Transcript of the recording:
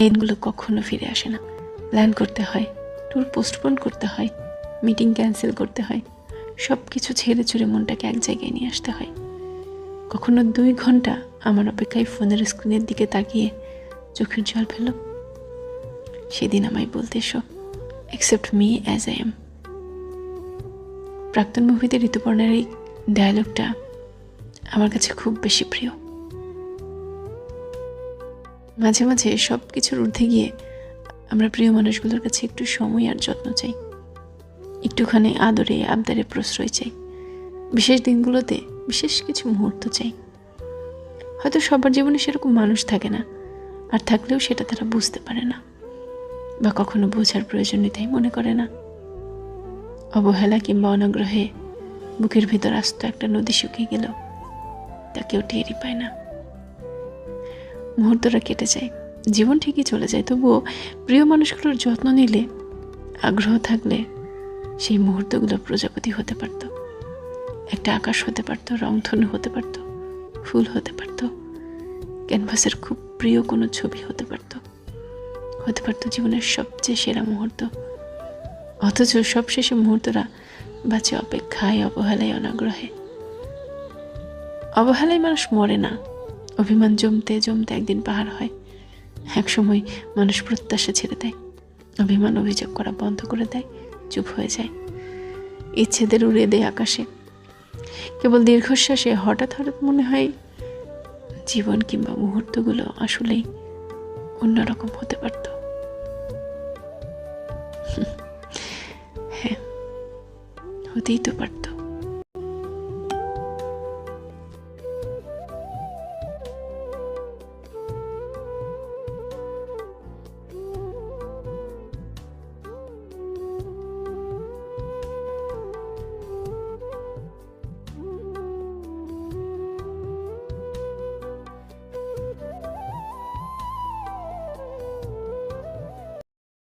দিনগুলো কখনো ফিরে আসে না। প্ল্যান করতে হয় ট্যুর পোস্টপোন করতে হয় মিটিং ক্যান্সেল করতে হয় সব কিছু ছেড়ে ছুড়ে মনটাকে এক জায়গায় নিয়ে আসতে হয়। কখনো দুই ঘণ্টা আমার অপেক্ষায় ফোনের স্ক্রিনের দিকে তাকিয়ে চোখের জল ফেল সেদিন আমায় বলতে এসো accept me as I am Praktan মুভিতে ঋতুপর্ণার এই ডায়লগটা আমার কাছে খুব বেশি প্রিয়। মাঝে মাঝে সব কিছুর ঊর্ধ্বে গিয়ে আমরা প্রিয় মানুষগুলোর কাছে একটু সময় আর যত্ন চাই। একটুখানি আদরে, আবদারে প্রশ্রয় চাই। বিশেষ দিনগুলোতে বিশেষ কিছু মুহূর্ত চাই। হয়তো সবার জীবনে সেরকম মানুষ থাকে না, আর থাকলেও সেটা তারা বুঝতে পারে না বা কখনো বোঝার প্রয়োজনীয়তাই মনে করে না। অবহেলা কিংবা অনাগ্রহে বুকের ভিতর আস্ত একটা নদী শুকিয়ে গেল তা কেউ টেরই পায় না। মুহূর্তটা কেটে যায়। জীবন ঠিকই চলে যায়, তবুও প্রিয় মানুষগুলোর যত্ন নিলে, আগ্রহ থাকলে সেই মুহূর্তগুলো প্রজাপতি হতে পারত। একটা আকাশ হতে পারত, রংধনু হতে পারত, ফুল হতে পারত, ক্যানভাসের খুব প্রিয় কোনো ছবি হতে পারত। হতে পারত জীবনের সবচেয়ে সেরা মুহূর্ত। অথচ সবশেষে মুহূর্তরা বাঁচে অপেক্ষায়, অবহেলায়, অনাগ্রহে। অবহেলায় মানুষ মরে না। অভিমান জমতে জমতে একদিন পাহাড় হয়। একসময় মানুষ প্রত্যাশা ছেড়ে দেয়। অভিমান অভিযোগ করা বন্ধ করে দেয়। চুপ হয়ে যায়। ইচ্ছেদের উড়িয়ে দেয় আকাশে। কেবল দীর্ঘশ্বাসে হঠাৎ হঠাৎ মনে হয়, জীবন কিংবা মুহূর্তগুলো আসলেই অন্যরকম হতে পারত। হ্যাঁ হতেই তো পারত।